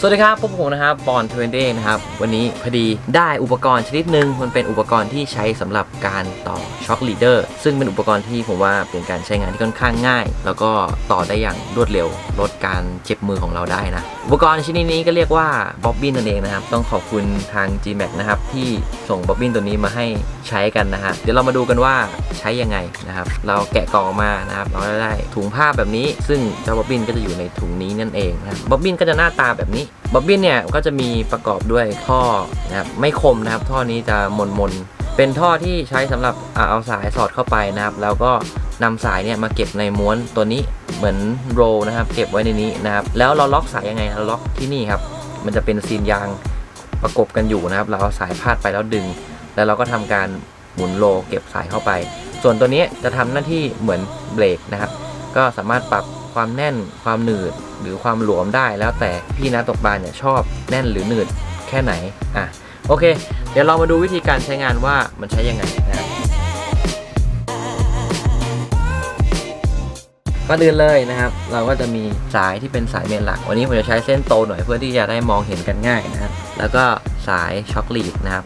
สวัสดีครับพวกผมนะครับบอลเทนเดนะครับ วันนี้พอดีได้อุปกรณ์ชนิดหนึ่งมันเป็นอุปกรณ์ที่ใช้สำหรับการต่อช็อคลีดเดอร์ซึ่งเป็นอุปกรณ์ที่ผมว่าเป็นการใช้งานที่ค่อนข้างง่าย แล้วก็ต่อได้อย่างรวดเร็ว ลดการเจ็บมือของเราได้นะ อุปกรณ์ชนิดนี้ก็เรียกว่าบ๊อบบินนั่นเองนะครับ ต้องขอบคุณทาง Gmax นะครับที่ส่งบ๊อบบินตัวนี้มาให้ใช้กันนะฮะเดี๋ยวเรามาดูกันว่าใช้ยังไงนะครับ เราแกะกล่องมานะครับเราได้ถุงผ้าแบบนี้ ซึ่งเจ้าบ๊อบบินก็จะอยู่ในถุงนี้นั่นเองนะบบ๊อบบินก็จะหน้าตาแบบนี้ บ๊อบบินเนี่ยก็จะมีประกอบด้วยท่อนะครับไม่คมนะครับ ท่อนี้จะมนมนๆเป็นท่อที่ใช้สำหรับเอาสายสอดเข้าไปนะครับ แล้วก็นำสายเนี่ยมาเก็บในม้วนตัวนี้เหมือนโรลนะครับ เก็บไว้ในนี้นะครับ แล้วเราล็อกสายยังไงเราล็อกที่นี่ครับ มันจะเป็นซีนยางประกบกันอยู่นะครับ เราเอาสายพาดไปแล้วดึง แล้วเราก็ทำการหมุนโลเก็บสายเข้าไป ส่วนตัวนี้จะทำหน้าที่เหมือนเบรกนะครับ ก็สามารถปรับ ความแน่นความหนืดหรือความหลวมได้แล้วแต่พี่นักตกปลาเนี่ยชอบแน่นหรือหนืดแค่ไหนอะโอเค เดี๋ยวเรามาดูวิธีการใช้งานว่ามันใช้ยังไงนะครับก็เดินเลยนะครับ เราก็จะมีสายที่เป็นสายเมนหลัก วันนี้ผมจะใช้เส้นโตหน่อยเพื่อที่จะได้มองเห็นกันง่ายนะครับ แล้วก็สายช็อคลีดนะครับ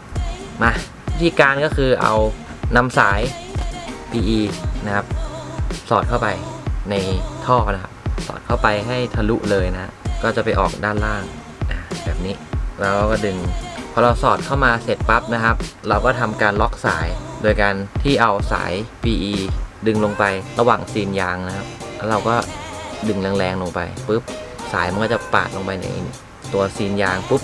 มาวิธีการก็คือเอานำสาย PE นะครับ สอดเข้าไปในท่อนะครับ สอดเข้าไปให้ทะลุเลยนะ ก็จะไปออกด้านล่างแบบนี้ แล้วก็ดึง พอเราสอดเข้ามาเสร็จปั๊บนะครับ เราก็ทำการล็อกสาย โดยการที่เอาสาย PE ดึงลงไประหว่างซีนยางนะครับ แล้วเราก็ดึงแรงๆลงไปปุ๊บ สายมันก็จะปาดลงไปในตัวซีนยางปุ๊บ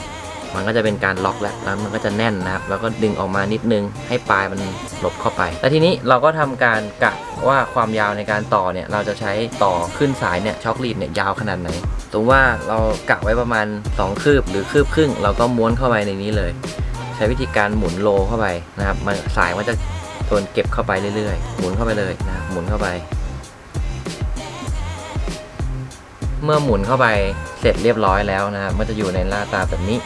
มันก็จะเป็นการล็อกแล้วแล้วมันก็จะแน่นนะครับ แล้วก็ดึงออกมานิดนึงให้ปลายมันหลบเข้าไป แล้วทีนี้เราก็ทำการกะว่าความยาวในการต่อเนี่ยเราจะใช้ต่อขึ้นสายเนี่ยช็อคลีดเนี่ยยาวขนาดไหนสมมติว่าเรากะไว้ประมาณ 2 คืบหรือคืบครึ่ง เราก็ม้วนเข้าไปในนี้เลย ใช้วิธีการหมุนโลเข้าไปนะครับมันสายมันจะโดนเก็บเข้าไปเรื่อยๆ หมุนเข้าไปเลยนะหมุนเข้าไป เมื่อหมุนเข้าไปเสร็จเรียบร้อยแล้วนะครับมันจะอยู่ในหน้าตาแบบนี้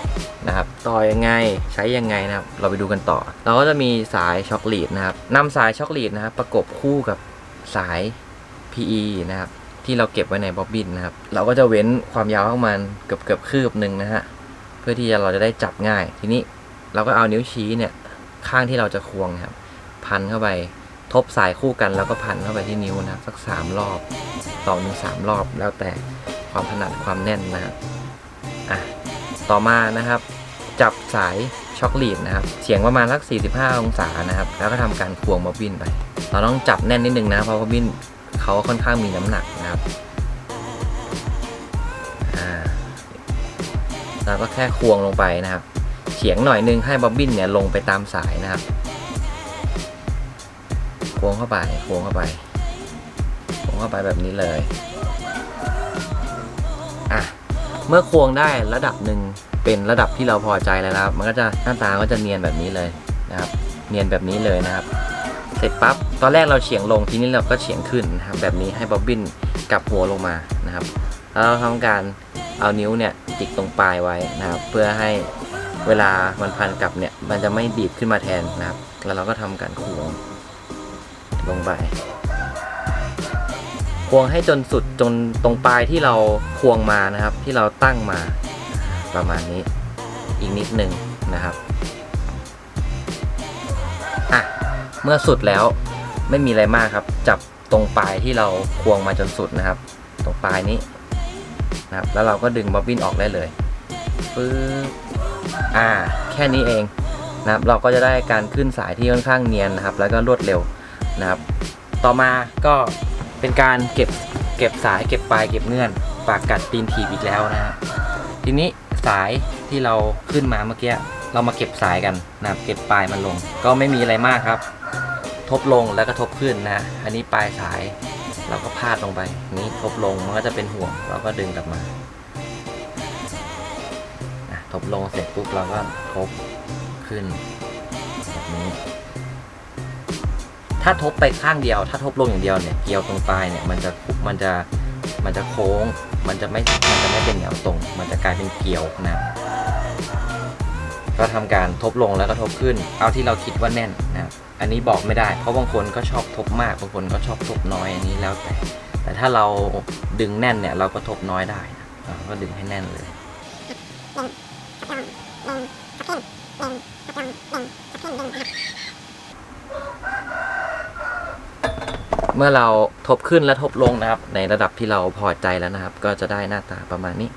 นะครับต่อยังไงใช้ยังไงนะครับ เราไปดูกันต่อ เราก็จะมีสายช็อคลีดนะครับนำสายช็อคลีดนะครับ ประกบคู่กับสาย PE นะครับที่เราเก็บไว้ในบ๊อบบินนะครับ เราก็จะเว้นความยาวประมาณเกือบเกือบคืบหนึ่งนะฮะเพื่อที่จะเราจะได้จับง่าย ทีนี้เราก็เอานิ้วชี้เนี่ยข้างที่เราจะควงนะครับ พันเข้าไป ทบสายคู่กันแล้วก็พันเข้าไปที่นิ้วนะสักสามรอบต่อหนึ่งสามรอบ แล้วแต่ความถนัดความแน่นนะครับอะต่อมานะครับ จับสายช็อคลีดนะครับเฉียงประมาณสัก 45 องศานะครับ แล้วก็ทำการควงบอบบินไป เราต้องจับแน่นนิดนึงนะเพราะบอบบินเขาค่อนข้างมีน้ำหนักนะครับอ่าเราก็แค่ควงลงไปนะครับ เฉียงหน่อยนึงให้บอบบินเนี่ยลงไปตามสายนะครับ ควงเข้าไปโควงเข้าไปโควงเข้าไปแบบนี้เลยอะเมื่อควงได้ระดับหนึ่งเป็นระดับที่เราพอใจแล้วนะครับ มันก็จะหน้าตาก็จะเนียนแบบนี้เลยนะครับ เนียนแบบนี้เลยนะครับ เสร็จปั๊บตอนแรกเราเฉียงลงทีนี้เราก็เฉียงขึ้นนะครับแบบนี้ให้บ๊อบบินกลับหัวลงมานะครับแล้วเราทำการเอานิ้วเนี่ยจิกตรงปลายไว้นะครับ เพื่อให้เวลามันพันกลับเนี่ยมันจะไม่ดีดขึ้นมาแทนนะครับ แล้วเราก็ทำการควง ลงไปควงให้จนสุดจนตรงปลายที่เราควงมานะครับ ที่เราตั้งมาประมาณนี้อีกนิดหนึ่งนะครับอะเมื่อสุดแล้วไม่มีอะไรมากครับ จับตรงปลายที่เราควงมาจนสุดนะครับ ตรงปลายนี้นะครับ แล้วเราก็ดึงบ๊อบบินออกได้เลยปึ๊บอ่า แค่นี้เองนะครับ เราก็จะได้การขึ้นสายที่ค่อนข้างเนียนนะครับ แล้วก็รวดเร็ว นะครับ ต่อมาก็เป็นการเก็บเก็บสายเก็บปลายเก็บเงื่อน ปากกัดตีนถีบอีกแล้วนะฮะทีนี้สายที่เราขึ้นมาเมื่อกี้เรามาเก็บสายกันนะครับเก็บปลายมันลง ก็ไม่มีอะไรมากครับ ทบลงแล้วก็ทบขึ้นนะ อันนี้ปลายสายเราก็พาดลงไปนี้ทบลงมันก็จะเป็นห่วงเราก็ดึงกลับมาทบลงเสร็จปุ๊บเราก็ทบขึ้นแบบนี้ ถ้าทบไปข้างเดียว ถ้าทบลงอย่างเดียวเนี่ยเกลียวตรงปลายเนี่ยมันจะมันจะมันจะโค้ง มันจะไม่มันจะไม่เป็นแนวตรง มันจะกลายเป็นเกลียวนะก็ทำการทบลงแล้วก็ทบขึ้น เอาที่เราคิดว่าแน่นนะอันนี้บอกไม่ได้ เพราะบางคนก็ชอบทบมากบางคนก็ชอบทบน้อยอันนี้แล้วแต่ แต่ถ้าเราดึงแน่นเนี่ยเราก็ทบน้อยได้นะก็ดึงให้แน่นเลย เมื่อเราทบขึ้นและทบลงนะครับ ในระดับที่เราพอใจแล้วนะครับ ก็จะได้หน้าตาประมาณนี้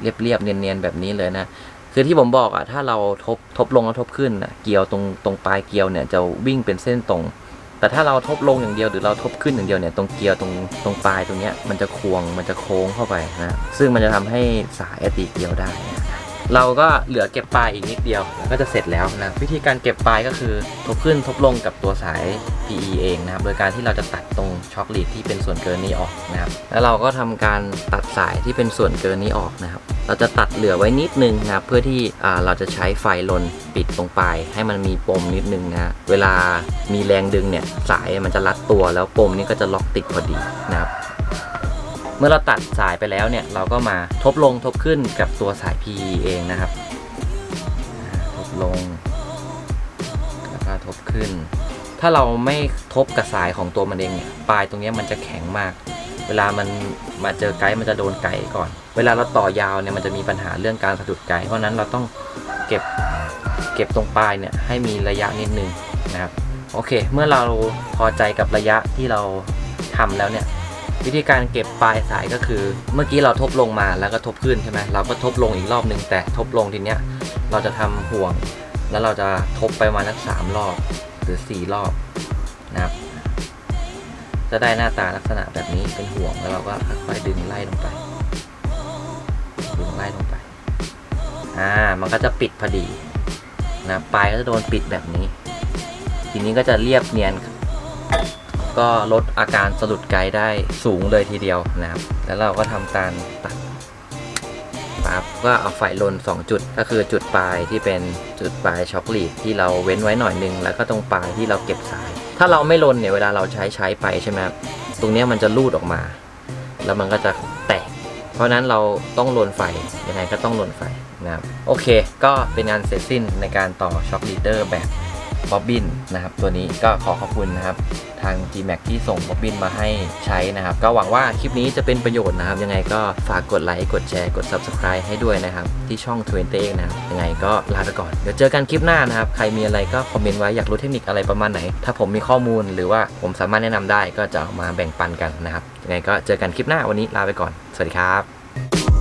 เรียบๆเนียนๆแบบนี้เลยนะคือที่ผมบอกอะถ้าเราทบทบลงแล้วทบขึ้นอะเกลียวตรงตรงปลายเกลียวเนี่ยจะวิ่งเป็นเส้นตรง แต่ถ้าเราทบลงอย่างเดียวหรือเราทบขึ้นอย่างเดียวเนี่ยตรงเกลียวตรงตรงปลายตรงเนี้ยมันจะควงมันจะโค้งเข้าไปนะซึ่งมันจะทำให้สายอติเกลียวได้นะ เราก็เหลือเก็บปลายอีกนิดเดียวแล้วก็จะเสร็จแล้วนะวิธีการเก็บปลายก็คือทบขึ้นทบลงกับตัวสาย PE เองนะครับโดยการที่เราจะตัดตรงช็อคลีดที่เป็นส่วนเกินนี้ออกนะครับแล้วเราก็ทำการตัดสายที่เป็นส่วนเกินนี้ออกนะครับเราจะตัดเหลือไว้นิดนึงนะครับเพื่อที่เราจะใช้ไฟลนปิดตรงปลายให้มันมีปมนิดนึงนะฮะเวลามีแรงดึงเนี่ยสายมันจะรัดตัวแล้วปมนี้ก็จะล็อกติดพอดีนะครับ เมื่อเราตัดสายไปแล้วเนี่ยเราก็มาทบลงทบขึ้นกับตัวสาย PE เองนะครับ ทบลงแล้วก็ทบขึ้น ถ้าเราไม่ทบกับสายของตัวมันเองเนี่ยปลายตรงนี้มันจะแข็งมาก เวลามันมาเจอไกด์มันจะโดนไกด์ก่อน เวลาเราต่อยาวเนี่ยมันจะมีปัญหาเรื่องการสะดุดไกด์เพราะฉะนั้นเราต้องเก็บเก็บตรงปลายเนี่ยให้มีระยะนิดนึงนะครับ โอเค เมื่อเราพอใจกับระยะที่เราทำแล้วเนี่ย วิธีการเก็บปลายสายก็คือ เมื่อกี้เราทบลงมาแล้วก็ทบขึ้นใช่ไหมเราก็ทบลงอีกรอบหนึ่งแต่ทบลงทีเนี้ยเราจะทำห่วง แล้วเราจะทบไปมาสักสามรอบหรือสี่รอบนะครับจะได้หน้าตาลักษณะแบบนี้เป็นห่วงแล้วเราก็ค่อยๆดึงไล่ลงไปดึงไล่ลงไปอ่ามันก็จะปิดพอดีนะปลายก็จะโดนปิดแบบนี้ ทีนี้ก็จะเรียบเนียน ก็ลดอาการสะดุดไกด์ได้สูงเลยทีเดียวนะครับ แล้วเราก็ทำการตัดปั๊บก็เอาไฟลน 2 จุดก็คือจุดปลายที่เป็นจุดปลายช็อคลีดที่เราเว้นไว้หน่อยนึง แล้วก็ตรงปลายที่เราเก็บสาย ถ้าเราไม่ลนเนี่ยเวลาเราใช้ใช้ไปใช่ไหมครับตรงนี้มันจะลูดออกมา แล้วมันก็จะแตก เพราะฉะนั้นเราต้องลนไฟยังไงก็ต้องลนไฟนะครับโอเค ก็เป็นงานเสร็จสิ้นในการต่อช็อคลีดเดอร์แบบ บ๊อบบินนะครับตัวนี้ก็ขอขอบคุณนะครับทาง Gmax ที่ส่งบ๊อบบินมาให้ใช้นะครับ ก็หวังว่าคลิปนี้จะเป็นประโยชน์นะครับ ยังไงก็ฝากกดไลค์กดแชร์กด Subscribe ให้ด้วยนะครับ ที่ช่อง20เองนะครับ ยังไงก็ลาไปก่อน เดี๋ยวเจอกันคลิปหน้านะครับ ใครมีอะไรก็คอมเมนต์ไว้อยากรู้เทคนิคอะไรประมาณไหน ถ้าผมมีข้อมูลหรือว่าผมสามารถแนะนำได้ก็จะมาแบ่งปันกันนะครับยังไงก็เจอกันคลิปหน้าวันนี้ลาไปก่อน สวัสดีครับ